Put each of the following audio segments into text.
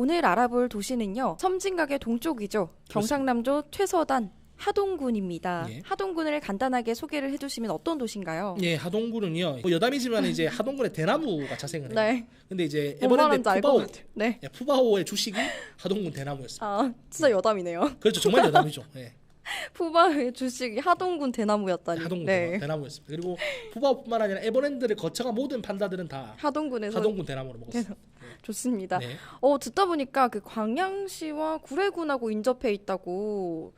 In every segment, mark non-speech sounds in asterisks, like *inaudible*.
오늘 알아볼 도시는요. 섬진각의 동쪽이죠. 경상남도 최서단 하동군입니다. 예. 하동군을 간단하게 소개를 해주시면 어떤 도시인가요? 예, 하동군은요. 뭐 여담이지만 이제 *laughs* 하동군에 대나무가 자생을 해요. 네, 근데 이제 뭔 에버랜드 말인지 알것 푸바오, 같아요. 네, 예, 푸바오의 주식이 하동군 대나무였어요. 아 진짜 여담이네요. 그렇죠, 정말 여담이죠. 예, *laughs* 푸바의 주식이 하동군 대나무였다니. 하동군 네, 대나무였습니다. 그리고 푸바오뿐만 아니라 에버랜드를 거쳐간 모든 판다들은 다 하동군에서 하동군 대나무를 먹었어요. *laughs* 좋습니다. 네. 어 듣다 보니까 그 광양시와 구례군하고 인접해 있다고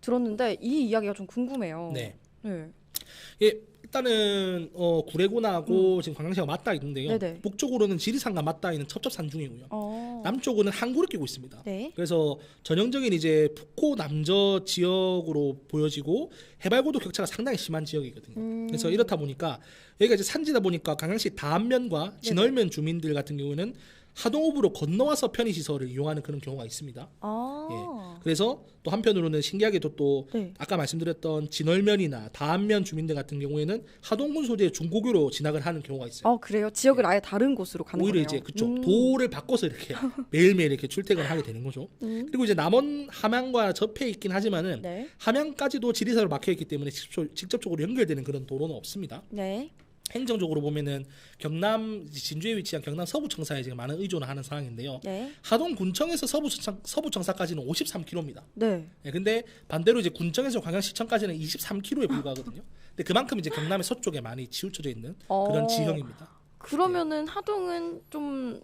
들었는데 이 이야기가 좀 궁금해요. 네. 네. 예, 일단은 어, 구례군하고 지금 광양시가 맞닿아 있는데요. 음. 네네. 북쪽으로는 지리산과 맞닿아 있는 첩첩산 중이고요. 어. 남쪽으로는 항구를 끼고 있습니다. 네. 그래서 전형적인 이제 북호 남저 지역으로 보여지고 해발고도 격차가 상당히 심한 지역이거든요. 음. 그래서 이렇다 보니까 여기가 이제 산지다 보니까 강양시 다안면과 진월면 주민들 같은 경우는 하동읍으로 건너와서 편의시설을 이용하는 그런 경우가 있습니다. 아. 그래서 또 한편으로는 신기하게도 또 네. 아까 말씀드렸던 진월면이나 다안면 주민들 같은 경우에는 하동군 소재의 중고교로 진학을 하는 경우가 있어요. 아 그래요? 지역을 아예 다른 곳으로 가는 오히려 거예요. 이제 그쪽 음. 도를 바꿔서 이렇게 *laughs* 매일매일 이렇게 출퇴근을 하게 되는 거죠. 음. 그리고 이제 남원 함양과 접해 있긴 하지만은 네. 함양까지도 지리사로 막혀 있기 때문에 직접, 직접적으로 연결되는 그런 도로는 없습니다. 네. 행정적으로 보면은 경남 진주에 위치한 경남 서부청사에 지금 많은 의존을 하는 상황인데요. 네. 하동군청에서 서부청, 서부청사까지는 53km입니다. 네. 예, 근데 반대로 이제 군청에서 광양시청까지는 23km에 불과하거든요. 근데 그만큼 이제 경남의 서쪽에 많이 치우쳐져 있는 그런 어. 지형입니다. 그러면은 하동은 좀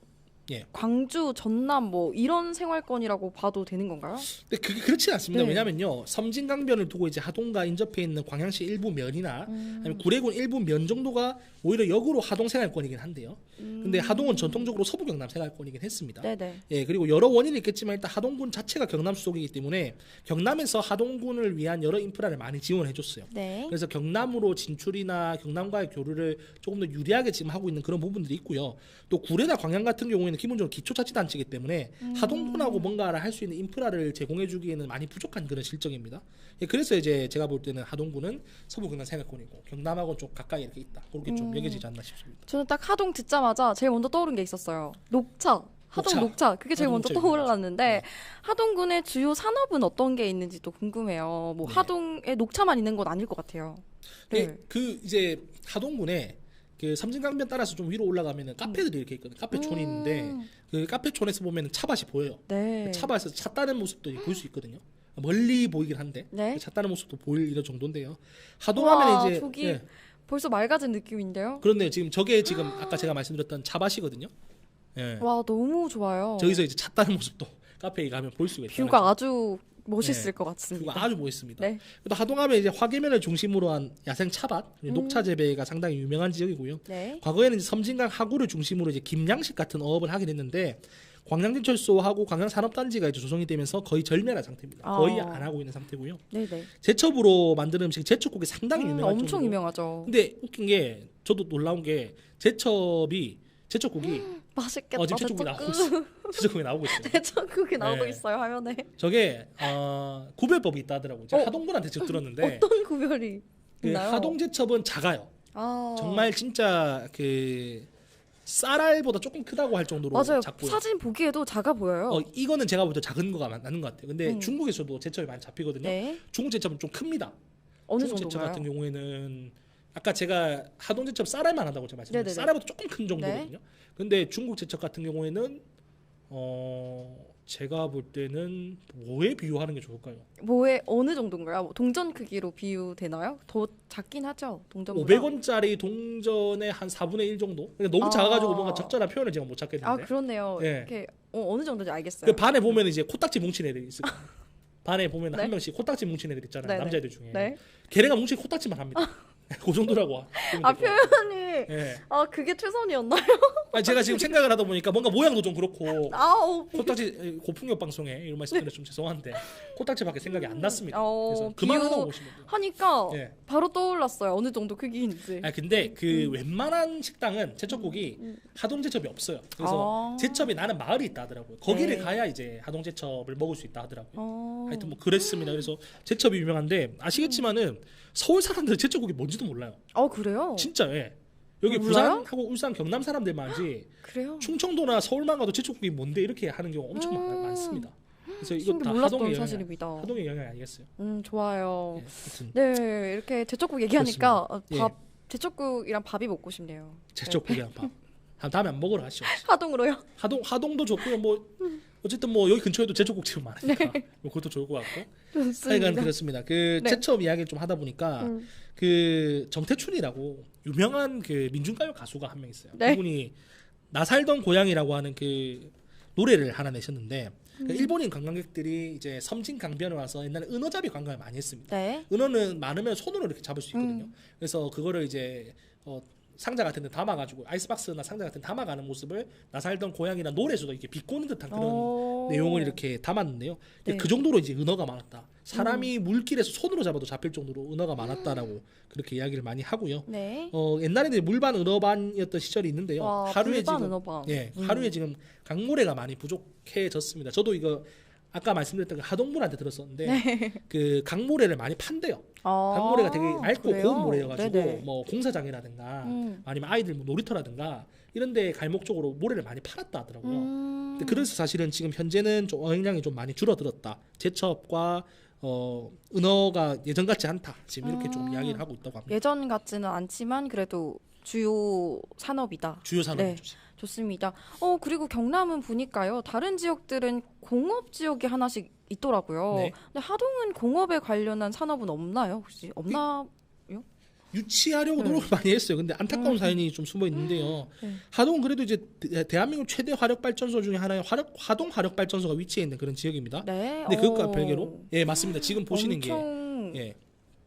예. 광주, 전남 뭐 이런 생활권이라고 봐도 되는 건가요? 근데 그게 그렇지 않습니다. 네. 왜냐면요. 섬진강변을 두고 이제 하동과 인접해 있는 광양시 일부 면이나 음. 아니면 구례군 일부 면 정도가 오히려 역으로 하동 생활권이긴 한데요. 근데 하동은 전통적으로 서부 경남 생활권이긴 했습니다. 음. 네네. 예, 그리고 여러 원인이 있겠지만 일단 하동군 자체가 경남 수속이기 때문에 경남에서 하동군을 위한 여러 인프라를 많이 지원해 줬어요. 네. 그래서 경남으로 진출이나 경남과의 교류를 조금 더 유리하게 지금 하고 있는 그런 부분들이 있고요. 또 구례나 광양 같은 경우에는 기본적으로 기초 자치단체이기 때문에 음. 하동군하고 뭔가를 할 수 있는 인프라를 제공해주기에는 많이 부족한 그런 실정입니다. 예, 그래서 이제 제가 볼 때는 하동군은 서부 경남 생활권이고 경남하고 좀 가까이 이렇게 있다. 그렇게 좀 음. 여겨지지 않나 싶습니다. 저는 딱 하동 듣자마자 제일 먼저 떠오른 게 있었어요. 녹차. 하동 녹차. 녹차. 그게 제일 먼저 떠올랐는데 네. 하동군의 주요 산업은 어떤 게 있는지 또 궁금해요. 뭐 네. 하동에 녹차만 있는 건 아닐 것 같아요. 네. 예, 그 이제 하동군에 그 섬진강변 따라서 좀 위로 올라가면은 카페들이 이렇게 있거든요. 카페촌이 있는데 음. 그 카페촌에서 보면은 차밭이 보여요. 네. 차밭에서 차 따는 모습도 볼 수 있거든요. 멀리 보이긴 한데 네. 차 따는 모습도 보일 이런 정도인데요. 하동하면 이제 저기 예, 벌써 맑아진 느낌인데요. 그런데 지금 저게 지금 아까 제가 말씀드렸던 차밭이거든요. 예. 와 너무 좋아요. 저기서 이제 차 따는 모습도 *laughs* 카페에 가면 볼 수가 있어요. 뷰가 아주 멋있을 네. 것 같습니다. 뷰가 아주 멋있습니다. 네. 또 하동하면 이제 화계면을 중심으로 한 야생 차밭, 음. 녹차 재배가 상당히 유명한 지역이고요. 네. 과거에는 섬진강 하구를 중심으로 이제 김양식 같은 어업을 하게 됐는데 광양진철소하고 광양산업단지가 이제 조성이 되면서 거의 절멸한 상태입니다. 아. 거의 안 하고 있는 상태고요. 네네. 제첩으로 만드는 음식 제첩국이 상당히 음, 유명한 엄청 정도로. 유명하죠. 근데 웃긴 게 저도 놀라운 게 제첩이 제첩국이 *gasps* 맛있겠다. 어, 지금 제첩국이 나오고 있어. 제첩국이 *laughs* 나오고 있어요. 대천국이 나오고 네. 있어요 화면에. 저게 어, 구별법이 있다 하더라고요. 제가 어? 하동군한테 직접 들었는데 *laughs* 어떤 구별이 그 있나요? 하동 제첩은 작아요. 아. 정말 진짜 그 쌀알보다 조금 크다고 할 정도로 맞아요. 작고요. 사진 보기에도 작아 보여요. 어, 이거는 제가 볼때 작은 거가 맞는 것 같아요. 근데 음. 중국에서도 제첩이 많이 잡히거든요. 네. 중국 제첩은 좀 큽니다. 어느 중국 제첩? 같은 경우에는 아까 제가 하동 제첩 쌀알만 하다고 제가 말씀드렸는데 네네네. 쌀알보다 조금 큰 정도거든요. 근데 중국 제첩 같은 경우에는 어 제가 볼 때는 뭐에 비유하는 게 좋을까요? 뭐에 어느 정도인가요? 뭐 동전 크기로 비유되나요? 더 작긴 하죠. 동전. 500원짜리 동전의 한 4분의 1 정도? 그러니까 너무 아. 작아가지고 뭔가 적절한 표현을 제가 못 찾겠는데. 아 그렇네요. 예. 이렇게 어, 어느 정도인지 알겠어요. 그 반에 보면 이제 코딱지 뭉친 애들이 있을 거예요. *laughs* 반에 보면 네. 한 명씩 코딱지 뭉친 애들 있잖아요. 네네. 남자애들 중에. 네. 걔네가 뭉친 코딱지만 합니다. *laughs* *laughs* 그 정도라고. 아. 표현이 예. 아 그게 최선이었나요? *laughs* 아니 제가 지금 생각을 하다 보니까 뭔가 모양도 좀 그렇고 아우. 코딱지 고풍력 방송에 이런 말씀드려 좀 죄송한데 코딱지밖에 생각이 안 났습니다. 어, 그래서 그만하라고 비유- 보시면 돼요. 하니까 예. 바로 떠올랐어요. 어느 정도 크기인지. 아 근데 그 웬만한 식당은 제첩국이 하동 제첩이 없어요. 그래서 아. 제첩이 나는 마을이 있다 하더라고요. 거기를 네. 가야 이제 하동 제첩을 먹을 수 있다 하더라고요. 어. 하여튼 뭐 그랬습니다. 그래서 제첩이 유명한데 아시겠지만은 서울 사람들은 제첩국이 뭔지도 몰라요. 어 그래요? 진짜 예. 여기 몰라요? 부산하고 울산 경남 사람들만 하지 그래요? 충청도나 서울만 가도 제철국이 뭔데 이렇게 하는 경우 엄청 많- 음. 많습니다. 그래서 이거 신기 다 몰랐던 하동의 영향, 사실입니다. 하동의 영향 아니겠어요? 음 좋아요. 예, 하여튼 네 이렇게 제철국 얘기하니까 어, 예. 밥 제철국이랑 밥이 먹고 싶네요. 제철국이랑 밥. 한 다음에 안 먹으러 가시죠. *laughs* 하동으로요? 하동 하동도 좋고요. 뭐 어쨌든 뭐 여기 근처에도 제철국집 많으니까 뭐 그것도 좋을 것 같고. 하여간. 그렇습니다. 그 네. 제첩 이야기를 좀 하다 보니까 음. 그 정태춘이라고 유명한 그 민중가요 가수가 한 명 있어요. 네. 그분이 나 살던 고향이라고 하는 그 노래를 하나 내셨는데 그 음. 일본인 관광객들이 이제 섬진 강변에 와서 옛날에 은어잡이 관광을 많이 했습니다. 네. 은어는 많으면 손으로 이렇게 잡을 수 있거든요. 음. 그래서 그거를 이제 어, 상자 같은 데 담아가지고 아이스박스나 상자 같은 데 담아가는 모습을 나 살던 고향이나 노래에서도 이렇게 비꼬는 듯한 그런 어. 내용을 이렇게 담았는데요. 네. 그 정도로 이제 은어가 많았다. 사람이 물길에서 손으로 잡아도 잡힐 정도로 은어가 많았다라고 그렇게 이야기를 많이 하고요. 네. 어, 옛날에는 물반 은어반이었던 시절이 있는데요. 와, 하루에 지금 은어반. 예, 음. 하루에 지금 강모래가 많이 부족해졌습니다. 저도 이거 아까 말씀드렸던 그 하동분한테 들었었는데 그 강모래를 많이 판대요. 아, 강모래가 되게 맑고 그래요? 고운 모래여가지고 네네. 뭐 공사장이라든가 음. 아니면 아이들 뭐 놀이터라든가 이런데 갈목적으로 모래를 많이 팔았다 하더라고요. 음. 근데 그래서 사실은 지금 현재는 좀 어획량이 좀 많이 줄어들었다. 제첩과 어, 은어가 예전 같지 않다. 지금 이렇게 좀 음. 이야기를 하고 있다고 합니다. 예전 같지는 않지만 그래도 주요 산업이다. 주요 산업이 네. 좋습니다. 어 그리고 경남은 보니까요. 다른 지역들은 공업 지역이 하나씩 있더라고요. 네. 근데 하동은 공업에 관련한 산업은 없나요? 혹시 없나? 유치하려고 네. 노력을 많이 했어요. 근데 안타까운 음. 사연이 좀 숨어 있는데요. 네. 하동 그래도 이제 대- 대한민국 최대 화력 발전소 중에 하나의 화력, 하동 화력 발전소가 위치해 있는 그런 지역입니다. 네. 근데 그것과 어, 별개로 예 맞습니다. 지금 보시는 게 엄청 예,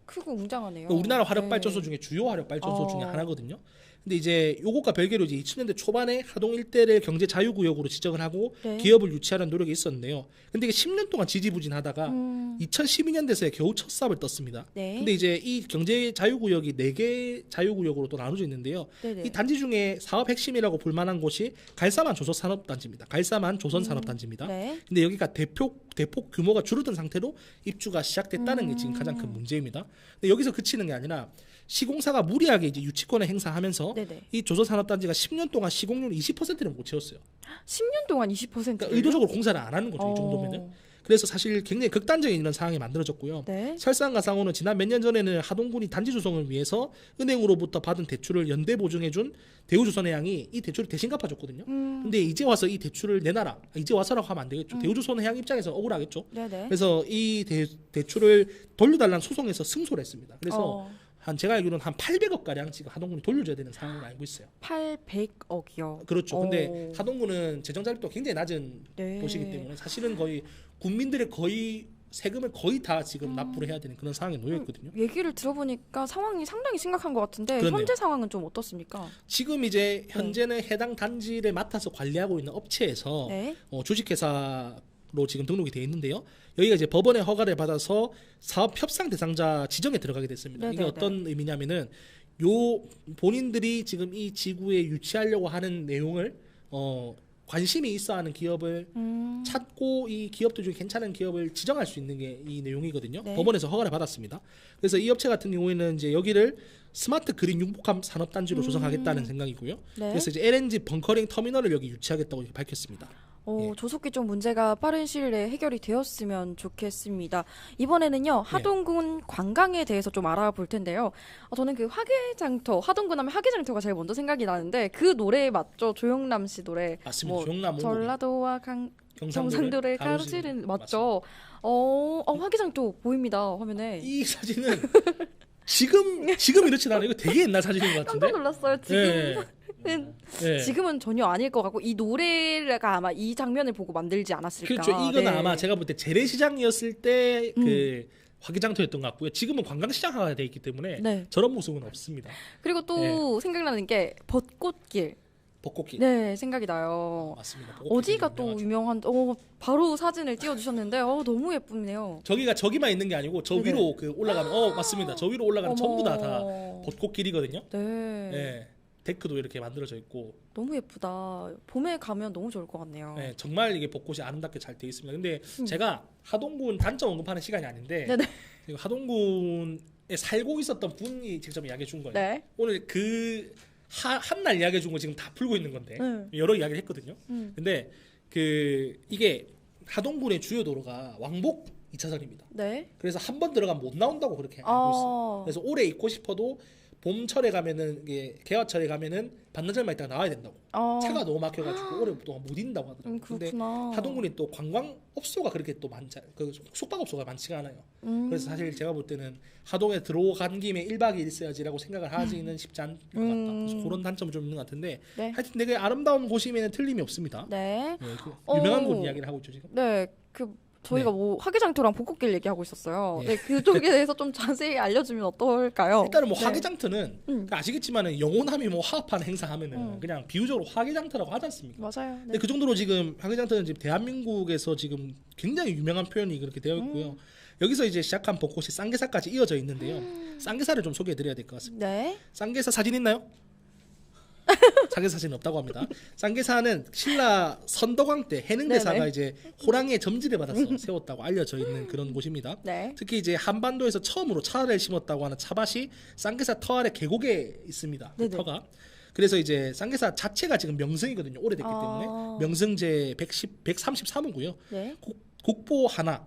크고 웅장하네요. 그러니까 우리나라 화력 네. 발전소 중에 주요 화력 발전소 어. 중에 하나거든요. 근데 이제 요것과 별개로 이제 2000년대 초반에 하동 일대를 경제 자유구역으로 지정을 하고 네. 기업을 유치하려는 노력이 있었는데요. 근데 이게 10년 동안 지지부진하다가 음, 2012년대에 겨우 첫 삽을 떴습니다. 네. 근데 이제 이 경제 자유구역이 4개 자유구역으로 또 나눠져 있는데요. 네네. 이 단지 중에 사업 핵심이라고 볼 만한 곳이 갈사만 조선산업단지입니다. 갈사만 조선산업단지입니다. 네. 근데 여기가 대폭 대폭 규모가 줄어든 상태로 입주가 시작됐다는 게 지금 가장 음. 큰 문제입니다. 근데 여기서 그치는 게 아니라 시공사가 무리하게 이제 유치권을 행사하면서 네네. 이 조선 산업단지가 10년 동안 시공률 20%를 못 채웠어요. 10년 동안 20%. 그러니까 의도적으로 공사를 안 하는 거죠. 이 정도면은. 그래서 사실 굉장히 극단적인 이런 상황이 만들어졌고요. 네. 설상가상호는 지난 몇 년 전에는 하동군이 단지 조성을 위해서 은행으로부터 받은 대출을 연대 보증해준 대우조선해양이 이 대출을 대신 갚아줬거든요. 음, 근데 이제 와서 이 대출을 내놔라. 이제 와서라고 하면 안 되겠죠. 음. 대우조선해양 입장에서 억울하겠죠. 네네. 그래서 이 대, 대출을 돌려달라는 소송에서 승소를 했습니다. 그래서 어, 한 제가 알기로는 한 800억 가량 지금 하동군이 돌려줘야 되는 상황을 알고 있어요. 800억이요. 그렇죠. 근데 어. 하동군은 재정 자립도가 굉장히 낮은 네. 도시이기 때문에 사실은 거의 국민들의 거의 세금을 거의 다 지금 음. 납부를 해야 되는 그런 상황에 놓여 있거든요. 얘기를 들어보니까 상황이 상당히 심각한 것 같은데 그렇네요. 현재 상황은 좀 어떻습니까? 지금 이제 현재는 해당 단지를 맡아서 관리하고 있는 업체에서 네. 어, 주식회사 로 지금 등록이 되어 있는데요. 여기가 이제 법원의 허가를 받아서 사업 협상 대상자 지정에 들어가게 됐습니다. 이게 네네네. 어떤 의미냐면은 요 본인들이 지금 이 지구에 유치하려고 하는 내용을 어, 관심이 있어 하는 기업을 음, 찾고 이 기업들 중에 괜찮은 기업을 지정할 수 있는 게 이 내용이거든요. 네. 법원에서 허가를 받았습니다. 그래서 이 업체 같은 경우에는 이제 여기를 스마트 그린 융복합 산업 단지로 음. 조성하겠다는 생각이고요. 네. 그래서 이제 LNG 벙커링 터미널을 여기 유치하겠다고 밝혔습니다. 어, 예. 조속히 좀 문제가 빠른 시일 내에 해결이 되었으면 좋겠습니다. 이번에는요 예. 하동군 관광에 대해서 좀 알아볼 텐데요. 아, 저는 그 화개장터 하동군 하면 화개장터가 제일 먼저 생각이 나는데 그 노래 맞죠? 조영남 씨 노래. 맞습니다. 뭐, 조영남 전라도와 강, 경상도를 가로지른 맞죠? 어, 어 화개장터 보입니다 화면에. 이 사진은 지금 지금 이렇진 않아요. 이거 되게 옛날 사진인 것 *laughs* 깜짝 같은데. 놀랐어요. 예. 지금은 예. 지금은 전혀 아닐 것 같고 이 노래가 아마 이 장면을 보고 만들지 않았을까. 그렇죠. 이건 네. 아마 제가 볼 때 재래시장이었을 때그 음. 화기장터였던 것 같고요. 지금은 관광시장화가 돼 있기 때문에 네. 저런 모습은 없습니다. 그리고 또 생각나는 게 벚꽃길. 벚꽃길 네, 생각이 나요. 맞습니다. 어디가 또. 유명한? 어, 바로 사진을 띄워주셨는데, 어, 너무 예쁘네요. 저기가 저기만 있는 게 아니고 저 네네. 위로 그 올라가면 어 맞습니다. 저 위로 올라가면 전부 다 다. 벚꽃길이거든요. 네. 예. 데크도 이렇게 만들어져 있고 너무 예쁘다. 봄에 가면 너무 좋을 것 같네요. 예, 정말 이게 벚꽃이 아름답게 잘돼 있습니다. 근데 음. 제가 하동군 단점 언급하는 시간이 아닌데 네네. 지금 하동군에 살고 있었던 분이 직접 이야기해 준 거예요. 네. 오늘 그한날 이야기해 준 거 지금 다 풀고 있는 건데 네. 여러 이야기를 했거든요. 음. 근데 그 이게 하동군의 주요 도로가 왕복 2차선입니다. 네. 그래서 한 번 들어가면 못 나온다고 그렇게 알고 있어요. 아. 그래서 올해 있고 싶어도 봄철에 가면은 이게 개화철에 가면은 반나절만 있다가 나와야 된다고. 아. 차가 너무 막혀가지고 올해 동안 못 있는다고 하더라고요. 음, 근데 그렇구나. 하동군이 또 관광 업소가 그렇게 또 많지 않- 그 숙박 업소가 많지가 않아요. 음. 그래서 사실 제가 볼 때는 하동에 들어간 김에 1박 2일 있어야지라고 생각을 하지는 쉽지 않을 것 같다. 음. 그래서 그런 단점은 좀 있는 것 같은데 네. 하여튼 되게 아름다운 곳이면 틀림이 없습니다. 네. 네, 그 어. 유명한 곳 이야기를 하고 있죠 지금. 네. 그 저희가 뭐 화개장터랑 벚꽃길 얘기하고 있었어요. 네. 네. 그쪽에 대해서 좀 자세히 알려주면 어떨까요? 일단은 뭐 네. 화개장터는 음. 그 아시겠지만은 영호남이 뭐 화합한 행사하면은 음. 그냥 비유적으로 화개장터라고 하지 않습니까? 맞아요. 네. 근데 그 정도로 지금 화개장터는 지금 대한민국에서 지금 굉장히 유명한 표현이 그렇게 되어 음. 있고요. 여기서 이제 시작한 벚꽃이 쌍계사까지 이어져 있는데요. 음. 쌍계사를 좀 소개해드려야 될 것 같습니다. 네. 쌍계사 사진 있나요? *laughs* 쌍계사 사진 없다고 합니다. 쌍계사는 신라 선덕왕 때 해능대사가 네네. 이제 호랑이의 점지를 받아서 세웠다고 알려져 있는 그런 곳입니다. 네. 특히 이제 한반도에서 처음으로 차를 심었다고 하는 차밭이 쌍계사 터 아래 계곡에 있습니다. 그. 터가. 그래서 이제 쌍계사 자체가 지금 명승이거든요. 오래됐기 아. 때문에 명승제 110, 133호고요. 네. 곡보 하나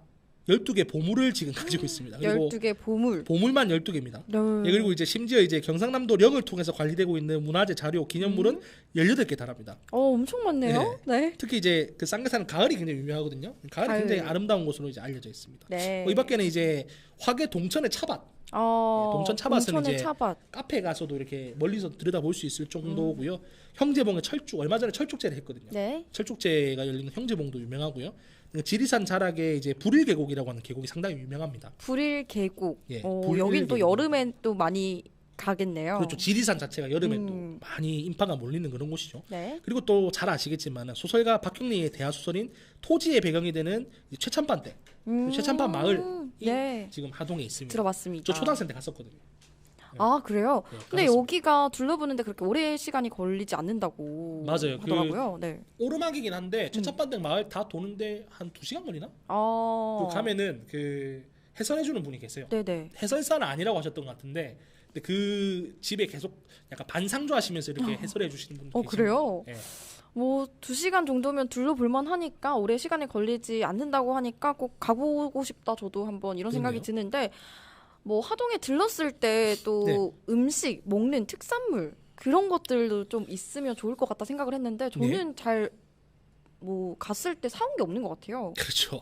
12개 보물을 지금 가지고 있습니다. 그리고 12개 보물. 보물만 12개입니다. 네. 예, 그리고 이제 심지어 이제 경상남도 령을 통해서 관리되고 있는 문화재 자료 기념물은 음. 18개 달합니다. 어, 엄청 많네요. 네. 특히 이제 그 쌍계사는 가을이 굉장히 유명하거든요. 가을이 가을. 굉장히 아름다운 곳으로 이제 알려져 있습니다. 네. 뭐이 밖에는 이제 화계 동천의 차밭 어, 예, 동천 차밭은 이제 차밭. 카페 가서도 이렇게 멀리서 들여다볼 수 있을 정도고요. 형제봉의 철쭉 얼마 전에 철쭉제를 했거든요. 네. 철쭉제가 열리는 형제봉도 유명하고요. 그 지리산 자락에 이제 불일 계곡이라고 하는 계곡이 상당히 유명합니다. 불일 계곡. 예, 어, 불일 여긴 또 계곡. 여름엔 또 많이 가겠네요. 그렇죠. 지리산 자체가 여름에 음. 또 많이 인파가 몰리는 그런 곳이죠. 네. 그리고 또 잘 아시겠지만 소설가 박경리의 대하 소설인 토지의 배경이 되는 때 음. 최찬반 마을이 네. 지금 하동에 있습니다. 들어봤습니다. 저 초등학생 때 갔었거든요. 아, 그래요? 네, 근데 가봤습니다. 여기가 둘러보는데 그렇게 오래 시간이 걸리지 않는다고 맞아요. 그- 하더라고요. 네. 오르막이긴 한데 음. 최찬반댁 마을 다 도는데 한 두 시간 걸리나? 아. 그 가면은 그 해설해주는 분이 계세요. 네네. 해설사는 아니라고 하셨던 것 같은데 근데 그 집에 계속 약간 반상조 하시면서 이렇게 해설해 주시는 분들 어, 계십니다. 그래요? 예. 뭐 두 시간 정도면 둘러볼만 하니까 오래 시간이 걸리지 않는다고 하니까 꼭 가보고 싶다 저도 한번 이런 생각이. 드는데 뭐 하동에 들렀을 때 또 네. 음식 먹는 특산물 그런 것들도 좀 있으면 좋을 것 같다 생각을 했는데 저는 잘뭐 갔을 때 사온 게 없는 것 같아요. 그렇죠.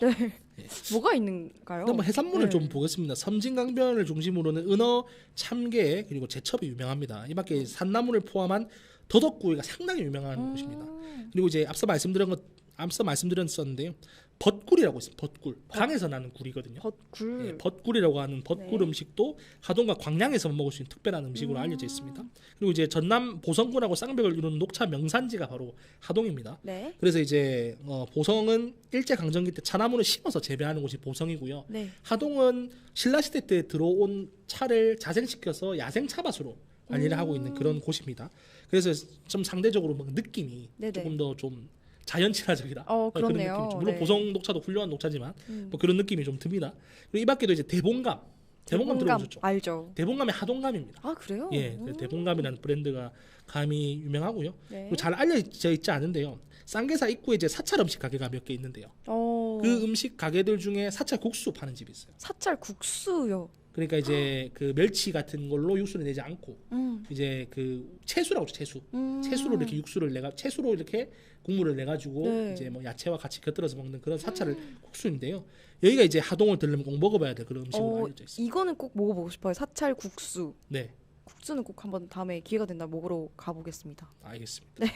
뭐가 있는가요? 뭐 해산물을 네. 좀 보겠습니다. 섬진강변을 중심으로는 은어, 참게 그리고 제첩이 유명합니다. 이 밖에 산나물을 포함한 더덕구이가 상당히 유명한 음. 곳입니다. 그리고 이제 앞서 말씀드린 것 앞서 말씀드렸었는데요. 벚꿀이라고 있습니다. 벚꿀. 강에서 나는 굴이거든요. 벚굴. 예, 벚꿀이라고 하는 벚꿀 네. 음식도 하동과 광양에서 먹을 수 있는 특별한 음식으로 음. 알려져 있습니다. 그리고 이제 전남 보성군하고 쌍벽을 이루는 녹차 명산지가 바로 하동입니다. 네. 그래서 이제 어, 보성은 일제 강점기 때 차나무를 심어서 재배하는 곳이 보성이고요. 네. 하동은 신라 시대 때 들어온 차를 자생시켜서 야생 차밭으로 관리를 하고 있는 그런 곳입니다. 그래서 좀 상대적으로 뭐 느낌이 네네. 조금 더좀 자연 친화적이다. 어, 그런 그렇네요. 느낌이 좀 물론 네. 보성 녹차도 훌륭한 녹차지만 음. 뭐 그런 느낌이 좀 듭니다. 그리고 이 밖에도 이제 대봉감, 대봉감 들어보셨죠? 알죠. 대봉감이 하동감입니다. 아 그래요? 예, 음. 대봉감이라는 브랜드가 감이 유명하고요. 네. 그리고 잘 알려져 있지 않은데요. 쌍계사 입구에 이제 사찰 음식 가게가 몇 개 있는데요. 어. 그 음식 가게들 중에 사찰 국수 파는 집이 있어요. 사찰 국수요. 그러니까 이제 그 멸치 같은 걸로 육수를 내지 않고 음. 이제 그 채수라고 하죠 채수. 음. 채수로 이렇게 육수를 내가 채수로 이렇게 국물을 내 가지고 네. 이제 뭐 야채와 같이 곁들여서 먹는 그런 사찰을 국수인데요. 여기가 이제 하동을 들르면 꼭 먹어봐야 될 그런 음식으로 어, 알려져 있습니다. 이거는 꼭 먹어보고 싶어요. 사찰 국수. 네, 국수는 꼭 한번 다음에 기회가 된다 먹으러 가보겠습니다. 알겠습니다.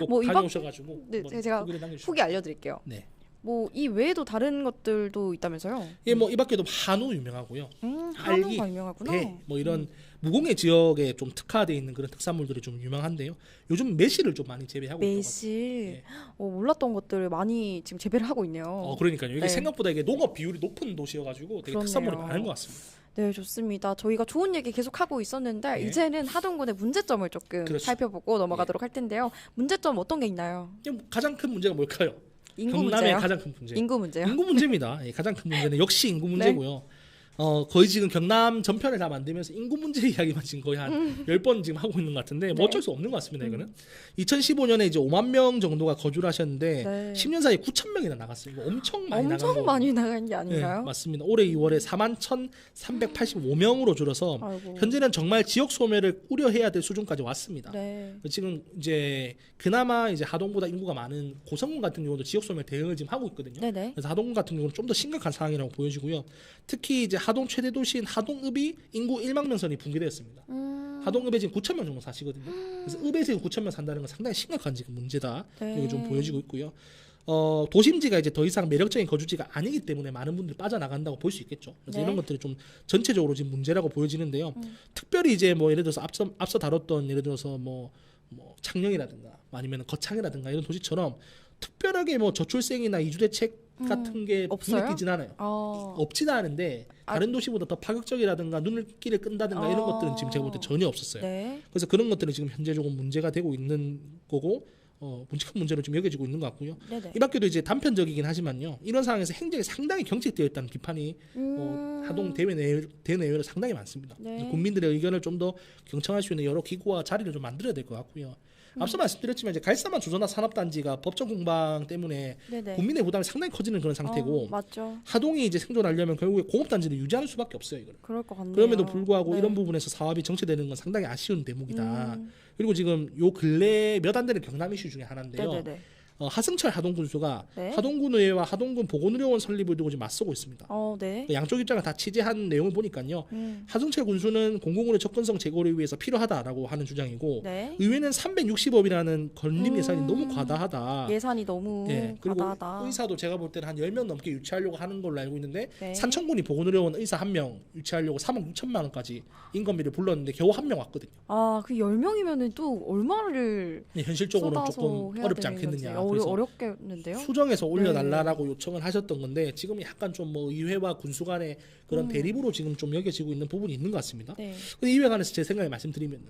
꼭 뭐이 박- 다녀오셔가지고 네, 제가. 후기 알려드릴게요. 네. 뭐 이 외에도 다른 것들도 있다면서요? 예, 뭐 이 밖에도 한우 유명하고요. 음, 한우가 유명하구나. 배, 뭐 이런 무공해 지역에 좀 특화되어 있는 그런 특산물들이 좀 유명한데요. 요즘 매실을 좀 많이 재배하고 있다고. 매실. 예. 어, 몰랐던 것들을 많이 지금 재배를 하고 있네요. 어, 그러니까요. 이게 네. 생각보다 이게 농업 비율이 높은 도시여가지고 되게 그렇네요. 특산물이 많은 것 같습니다. 네, 좋습니다. 저희가 좋은 얘기 계속 하고 있었는데 네. 이제는 하동군의 문제점을 조금 그렇죠. 살펴보고 넘어가도록 할 텐데요. 문제점 어떤 게 있나요? 가장 큰 문제가 뭘까요? 인구 경남의 문제요. 가장 큰 문제. 인구 문제요. 인구 문제입니다. 예, 가장 큰 문제는 역시 인구 문제고요. 어 거의 지금 경남 전편을 다 만들면서 인구 문제 *laughs* 이야기만 지금 거의 한 열번 지금 하고 있는 것 같은데 뭐 네. 어쩔 수 없는 것 같습니다 이거는 2015년에 이제 5만 명 정도가 거주를 하셨는데 네. 10년 사이에 9천 명이나 나갔어요. 이거 엄청 많이 나간 엄청 거. 많이 나간 게 네, 아닌가요? 맞습니다. 올해 2월에 4만 1,385명으로 줄어서 아이고. 현재는 정말 지역 소멸을 우려해야 될 수준까지 왔습니다. 네. 지금 이제 그나마 이제 하동보다 인구가 많은 고성군 같은 경우도 지역 소멸 대응을 지금 하고 있거든요. 네네. 그래서 하동 같은 경우는 좀 더 심각한 상황이라고 보여지고요. 특히 이제 하동 최대 도시인 하동읍이 인구 1만 명선이 붕괴되었습니다. 음. 하동읍에 지금 9천 명 정도 사시거든요. 그래서 읍에서 9천 명 산다는 건 상당히 심각한 지금 문제다. 네. 이게 좀 보여지고 있고요. 어, 도심지가 이제 더 이상 매력적인 거주지가 아니기 때문에 많은 분들이 빠져나간다고 볼 수 있겠죠. 그래서 네. 이런 것들이 좀 전체적으로 지금 문제라고 보여지는데요. 음. 특별히 이제 뭐 예를 들어서 앞서 앞서 다뤘던 예를 들어서 뭐, 뭐 창녕이라든가 아니면 거창이라든가 이런 도시처럼 특별하게 뭐 저출생이나 이주 대책 같은 게 음. 없어요? 눈에 띄진 않아요. 어. 없지는 않은데 아. 다른 도시보다 더 파격적이라든가 눈을 끼를 끈다든가 이런 어. 것들은 지금 제가 볼 때 전혀 없었어요. 네. 그래서 그런 것들은 지금 현재 조금 문제가 되고 있는 거고 어, 문제큰 문제로 좀 여겨지고 있는 것 같고요. 네네. 이 밖에도 이제 단편적이긴 하지만요. 이런 상황에서 행정이 상당히 경직되어 있다는 비판이 어, 음. 하동 대외 내외 대내외로 상당히 많습니다. 네. 국민들의 의견을 좀 더 경청할 수 있는 여러 기구와 자리를 좀 만들어야 될 것 같고요. 음. 앞서 말씀드렸지만 이제 갈사만 조선화 산업단지가 법정 공방 때문에 네네. 국민의 부담이 상당히 커지는 그런 상태고 어, 맞죠. 하동이 이제 생존하려면 결국에 공업단지를 유지하는 수밖에 없어요. 이거는. 그럴 것 같네요. 그럼에도 불구하고 네. 이런 부분에서 사업이 정체되는 건 상당히 아쉬운 대목이다. 음. 그리고 지금 요 근래 몇 안 되는 경남 이슈 중에 하나인데요. 네네네. 어, 하승철 하동군수가 네. 하동군 의회와 하동군 보건의료원 설립을 두고 지금 맞서고 있습니다. 어, 네. 그 양쪽 입장을 다 취재한 내용을 보니까요. 음. 하승철 군수는 공공군의 접근성 제고를 위해서 필요하다라고 하는 주장이고 네. 의회는 360억이라는 건립 음. 예산이 너무 과다하다. 예산이 너무 예, 그리고 과다하다. 의사도 제가 볼 때는 한 10명 넘게 유치하려고 하는 걸로 알고 있는데 네. 산청군이 보건의료원 의사 한 명 유치하려고 3억 6천만 원까지 인건비를 불렀는데 겨우 한 명 왔거든요. 아, 그 10명이면은 또 얼마를 근데 현실적으로는 쏟아서 조금 해야 어렵지 되는 않겠느냐. 어려, 그래서 어렵겠는데요? 수정해서 올려달라라고 요청을 하셨던 건데 지금 약간 좀 뭐 의회와 군수 간의 그런 음. 대립으로 지금 좀 여겨지고 있는 부분이 있는 것 같습니다. 네. 근데 이에 관해서 제 생각을 말씀드리면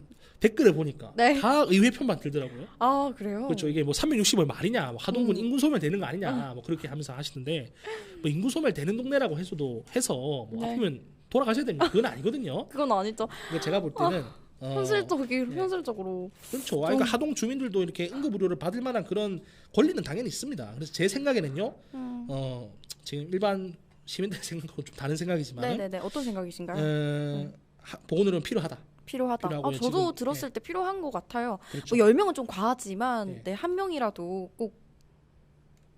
댓글을 보니까 네. 다 의회 편만 들더라고요. 아, 그래요? 그렇죠. 이게 뭐 360을 말이냐, 뭐 하동군 음. 인구 소멸 되는 거 아니냐, 뭐 그렇게 하면서 하시는데 뭐 인구 소멸 되는 동네라고 해서도 해서 뭐 네. 아프면 돌아가셔야 됩니다. 그건 아니거든요. 그건 아니죠. 제가 볼 때는 어, 현실적이 네. 현실적으로. 그렇죠. 아, 그러니까 하동 주민들도 이렇게 응급 의료를 받을 만한 그런 권리는 당연히 있습니다. 그래서 제 생각에는요, 음. 어, 지금 일반 시민들의 *laughs* 생각하고 좀 다른 생각이지만, 네네네. 어떤 생각이신가요? 어, 하- 보건의료는 필요하다. 필요하다. 아, 저도 지금. 들었을 때 필요한 것 같아요. 그렇죠. 뭐 10명은 좀 과하지만 네. 네, 한 명이라도 꼭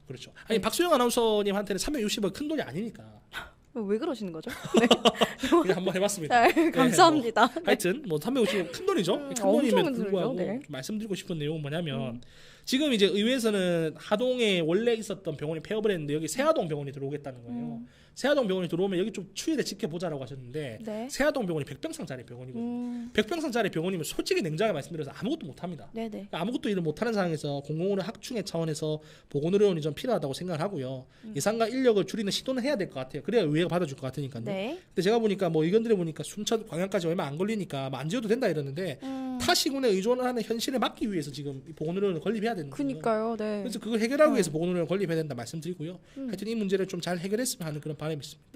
그렇죠. 아니 네. 박수영 아나운서님한테는 360원 큰 돈이 아니니까 *laughs* 왜 그러시는 거죠? *laughs* 그냥 한번 해봤습니다. 네, 감사합니다. 하여튼 뭐 350원 큰 돈이죠. 음, 큰큰 불구하고 네. 좀 말씀드리고 싶은 내용은 뭐냐면 음. 지금 이제 의회에서는 하동에 원래 있었던 병원이 폐업을 했는데 여기 세하동 병원이 들어오겠다는 거예요. 음. 세하동 병원이 들어오면 여기 좀 추이를 지켜보자라고 하셨는데 네. 세하동 병원이 100병상짜리 병원이거든요. 음. 100병상짜리 병원이면 솔직히 냉정하게 말씀드려서 아무것도 못합니다. 네네. 그러니까 아무것도 일을 못하는 상황에서 공공의료 확충의 차원에서 보건의료원이 좀 필요하다고 생각을 하고요. 음. 예산과 인력을 줄이는 시도는 해야 될 것 같아요. 그래야 의회가 받아줄 것 같으니까요. 네. 근데 제가 보니까 뭐 의견들을 보니까 순천 광양까지 얼마 안 걸리니까 뭐 안 지어도 된다 이러는데 음. 타 시군에 의존하는 현실을 막기 위해서 지금 이 보건의료원을 건립해야 되는. 그니까요. 네. 그래서 그걸 해결하기 어. 위해서 보건의료원 건립해야 된다 말씀드리고요. 음. 하여튼 이 문제를 좀 잘 해결했으면 하는 그런 바람이 있습니다.